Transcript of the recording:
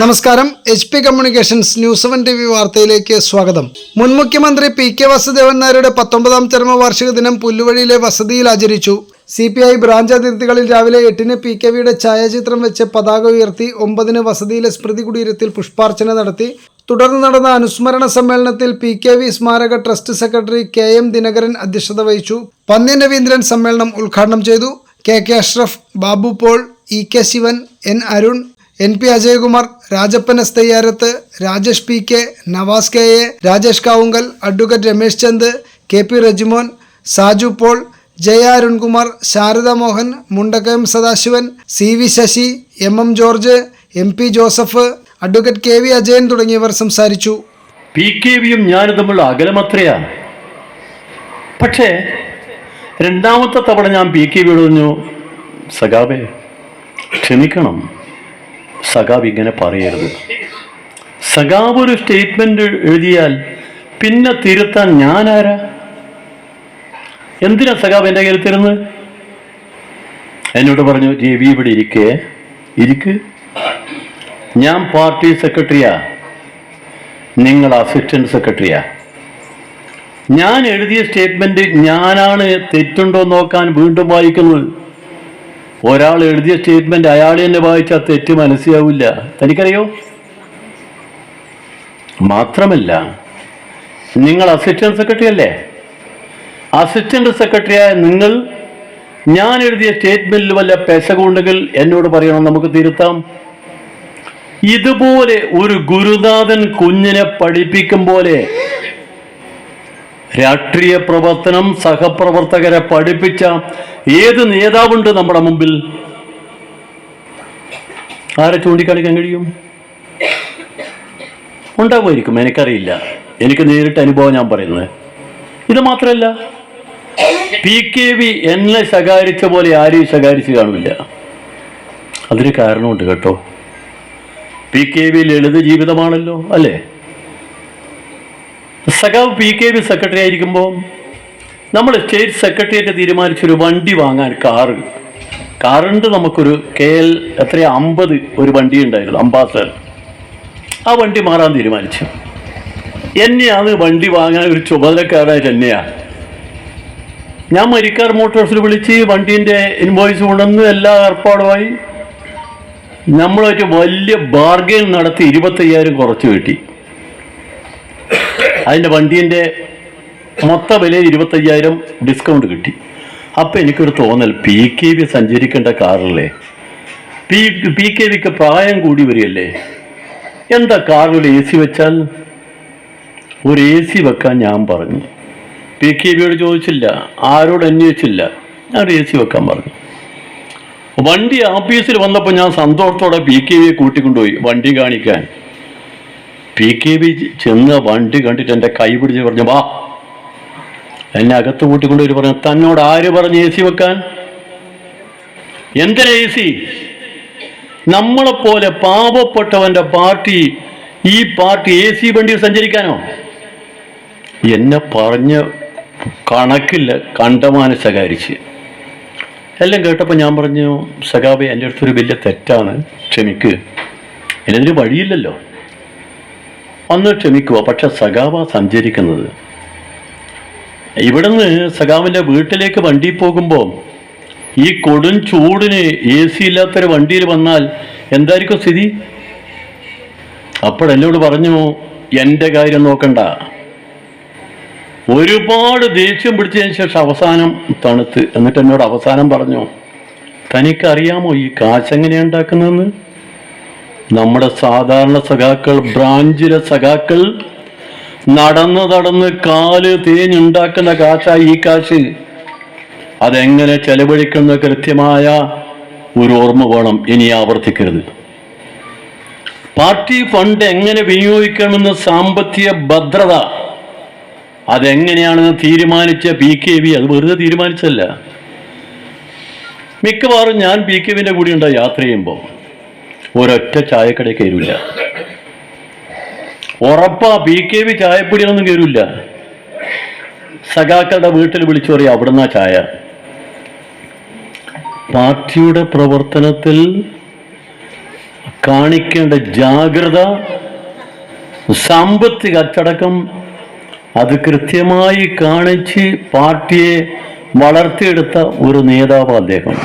നമസ്കാരം. H P communications news seven T V വാർത്തയിലേക്ക് സ്വാഗതം. മുൻ മുഖ്യമന്ത്രി പി കെ വസുദേവൻ നായരുടെ പത്തൊമ്പതാം ചരമവാർഷിക ദിനം പുല്ലുവഴിയിലെ വസതിയിൽ ആചരിച്ചു. സി പി ഐ ബ്രാഞ്ച് അതിർത്തികളിൽ രാവിലെ എട്ടിന് പി കെ വിയുടെ ഛായാചിത്രം വെച്ച് പതാക ഉയർത്തി ഒമ്പതിന് വസതിയിലെ സ്മൃതി കുടീരത്തിൽ പുഷ്പാർച്ചന നടത്തി. തുടർന്ന് നടന്ന അനുസ്മരണ സമ്മേളനത്തിൽ പി കെ വി സ്മാരക trust secretary K M Dinakaran അധ്യക്ഷത വഹിച്ചു. പന്ന്യൻ രവീന്ദ്രൻ സമ്മേളനം ഉദ്ഘാടനം ചെയ്തു. K K Ashraf Babu Paul E K Sivan N Arun N P Ajayakumar Rajappan S Thayyarath Rajesh P K Navas K A Rajesh Kavungal advocate Ramesh Chand K P Rejimon Saju Paul Jaya Arunkumar Sharada Mohan Mundakkayam Sadasivan C V Sasi M M George M P Joseph advocate K V Ajayan തുടങ്ങിയവർ സംസാരിച്ചു. P K വിയും ഞാനും തമ്മിലുള്ള അകലമത്രയാണ് പക്ഷേ രണ്ടാമത്തെ തവണ ഞാൻ P K V പറഞ്ഞു ക്ഷമിക്കണം. സഖാബ് ഇങ്ങനെ പറയരുത്. സഖാബ് ഒരു സ്റ്റേറ്റ്മെന്റ് എഴുതിയാൽ പിന്നെ തിരുത്താൻ ഞാനാരാ? എന്തിനാ സഖാബ് എന്റെ കയ്യിൽ തരുന്നത്? എന്നോട് പറഞ്ഞു രവി ഇവിടെ ഇരിക്കേ. ഇരിക്ക്. ഞാൻ പാർട്ടി സെക്രട്ടറിയാ. നിങ്ങൾ അസിസ്റ്റന്റ് സെക്രട്ടറിയാ ഞാൻ എഴുതിയ സ്റ്റേറ്റ്മെന്റ് ഞാനാണ് തെറ്റുണ്ടോ നോക്കാൻ വീണ്ടും വായിക്കുന്നത്. ഒരാൾ എഴുതിയ സ്റ്റേറ്റ്മെന്റ് അയാൾ തന്നെ വായിച്ചാൽ തെറ്റ് മനസ്സിലാവില്ല. തനിക്കറിയോ? മാത്രമല്ല നിങ്ങൾ അസിസ്റ്റന്റ് സെക്രട്ടറി അല്ലേ? അസിസ്റ്റന്റ് സെക്രട്ടറിയായ നിങ്ങൾ ഞാൻ എഴുതിയ സ്റ്റേറ്റ്മെന്റിൽ വല്ല പെശകുണ്ടെങ്കിൽ എന്നോട് പറയണം നമുക്ക് തിരുത്താം. ഇതുപോലെ ഒരു ഗുരുനാഥൻ കുഞ്ഞിനെ പഠിപ്പിക്കും പോലെ രാഷ്ട്രീയ പ്രവർത്തനം സഹപ്രവർത്തകരെ പഠിപ്പിച്ച ഏത് നേതാവുണ്ട് നമ്മുടെ മുമ്പിൽ? ആരെ ചൂണ്ടിക്കാണിക്കാൻ കഴിയും? ഉണ്ടാകുമായിരിക്കും എനിക്കറിയില്ല. എനിക്ക് നേരിട്ട് അനുഭവം ഞാൻ പറയുന്നത്. ഇത് മാത്രമല്ല പി കെ വി എന്നെ ശകാരിച്ച പോലെ ആരെയും ശകാരിച്ച് കാണില്ല. അതിന് കാരണമുണ്ട് കേട്ടോ. പി കെ വി ലളിത ജീവിതമാണല്ലോ അല്ലേ? സഖാവ് പി കെ ബി സെക്രട്ടറി ആയിരിക്കുമ്പോൾ നമ്മൾ സ്റ്റേറ്റ് സെക്രട്ടേറിയറ്റ് തീരുമാനിച്ചൊരു വണ്ടി വാങ്ങാൻ കാറ്. കാറുണ്ട് നമുക്കൊരു കെ എൽ എത്രയാ? അമ്പത് ഒരു വണ്ടി ഉണ്ടായിരുന്നു അംബാസഡർ. ആ വണ്ടി മാറാൻ തീരുമാനിച്ചു. എന്നെയാണ് വണ്ടി വാങ്ങാൻ ഒരു ചുമതലക്കാരായിട്ട് എന്നെയാണ് ഞാൻ മരിക്കാർ മോട്ടോഴ്സിൽ വിളിച്ച് വണ്ടീന്റെ ഇൻവോയ്സ് കൊണ്ടുവന്ന് എല്ലാ ഏർപ്പാടുമായി നമ്മളായിട്ട് വലിയ ബാർഗെയിൻ നടത്തി ഇരുപത്തയ്യായിരം കുറച്ച് കിട്ടി. അതിന്റെ വണ്ടീന്റെ മൊത്ത വിലയിൽ ഇരുപത്തയ്യായിരം ഡിസ്കൗണ്ട് കിട്ടി. അപ്പം എനിക്കൊരു തോന്നൽ പി കെ വി സഞ്ചരിക്കേണ്ട കാറല്ലേ? പി പി കെ വിക്ക് പ്രായം കൂടി വരികയല്ലേ? എന്താ കാറിൽ എ സി വെച്ചാൽ? ഒരു എ സി വെക്കാൻ ഞാൻ പറഞ്ഞു. പി കെ വിയോട് ചോദിച്ചില്ല ആരോട് അന്വേഷിച്ചില്ല ഞാൻ ഒരു എ സി വെക്കാൻ പറഞ്ഞു. വണ്ടി ഓഫീസിൽ വന്നപ്പോൾ ഞാൻ സന്തോഷത്തോടെ പി കെ വിയെ കൂട്ടിക്കൊണ്ടുപോയി വണ്ടി കാണിക്കാൻ. പി കെ വി ചെന്ന് വണ്ടി കണ്ടിട്ട് എന്റെ കൈ പിടിച്ച് പറഞ്ഞു വാ. എന്നെ അകത്ത് കൂട്ടിക്കൊണ്ടു പറഞ്ഞു തന്നോട് ആര് പറഞ്ഞു എ സി വെക്കാൻ? എന്തിനാ എ സി? നമ്മളെപ്പോലെ പാവപ്പെട്ടവന്റെ പാർട്ടി ഈ പാർട്ടി എ സി വണ്ടിയിൽ സഞ്ചരിക്കാനോ? എന്നെ പറഞ്ഞ് കണക്കില്ല കണ്ടമാന ശകാരിച്ച്. എല്ലാം കേട്ടപ്പോൾ ഞാൻ പറഞ്ഞു സഖാബെ എന്റെ അടുത്തൊരു വലിയ തെറ്റാണ് ക്ഷമിക്ക്. എന്നതിന് വഴിയില്ലല്ലോ. ഒന്ന് ക്ഷമിക്കുക പക്ഷെ സഖാവ സഞ്ചരിക്കുന്നത്. ഇവിടുന്ന് സഖാവിന്റെ വീട്ടിലേക്ക് വണ്ടി പോകുമ്പോൾ ഈ കൊടും ചൂടിന് എ സി ഇല്ലാത്തൊരു വണ്ടിയിൽ വന്നാൽ എന്തായിരിക്കും സ്ഥിതി? അപ്പോൾ എന്നോട് പറഞ്ഞു എന്റെ കാര്യം നോക്കണ്ട. ഒരുപാട് ദേഷ്യം പിടിച്ചതിന് ശേഷം അവസാനം തണുത്ത്. എന്നിട്ട് എന്നോട് അവസാനം പറഞ്ഞു തനിക്കറിയാമോ ഈ കാശ് എങ്ങനെയാണ് ഉണ്ടാക്കുന്നതെന്ന്? നമ്മുടെ സാധാരണ സഖാക്കൾ ബ്രാഞ്ചിലെ സഖാക്കൾ നടന്ന് നടന്ന് കാൽ തേഞ്ഞുണ്ടാക്കുന്ന കാശായി ഈ കാശ്. അതെങ്ങനെ ചെലവഴിക്കുന്ന കൃത്യമായ ഒരു ഓർമ്മ വേണം ഇനി ആവർത്തിക്കരുത്. പാർട്ടി ഫണ്ട് എങ്ങനെ വിനിയോഗിക്കണമെന്ന് സാമ്പത്തിക ഭദ്രത അതെങ്ങനെയാണെന്ന് തീരുമാനിച്ച പി കെ വി? അത് വെറുതെ തീരുമാനിച്ചല്ല മിക്കവാറും ഞാൻ പി കെ വിന്റെ കൂടെ ഉണ്ടായി യാത്ര ചെയ്യുമ്പോൾ ഒരൊറ്റ ചായക്കടയിൽ കയറില്ല ഉറപ്പാ പി കെ വി ചായപ്പൊടിയാണെന്നും കയറില്ല സഖാക്കളുടെ വീട്ടിൽ വിളിച്ചു പറയും അവിടുന്ന് ചായ. പാർട്ടിയുടെ പ്രവർത്തനത്തിൽ കാണിക്കേണ്ട ജാഗ്രത സാമ്പത്തിക അച്ചടക്കം അത് കൃത്യമായി കാണിച്ച് പാർട്ടിയെ വളർത്തിയെടുത്ത ഒരു നേതാവ് അദ്ദേഹം.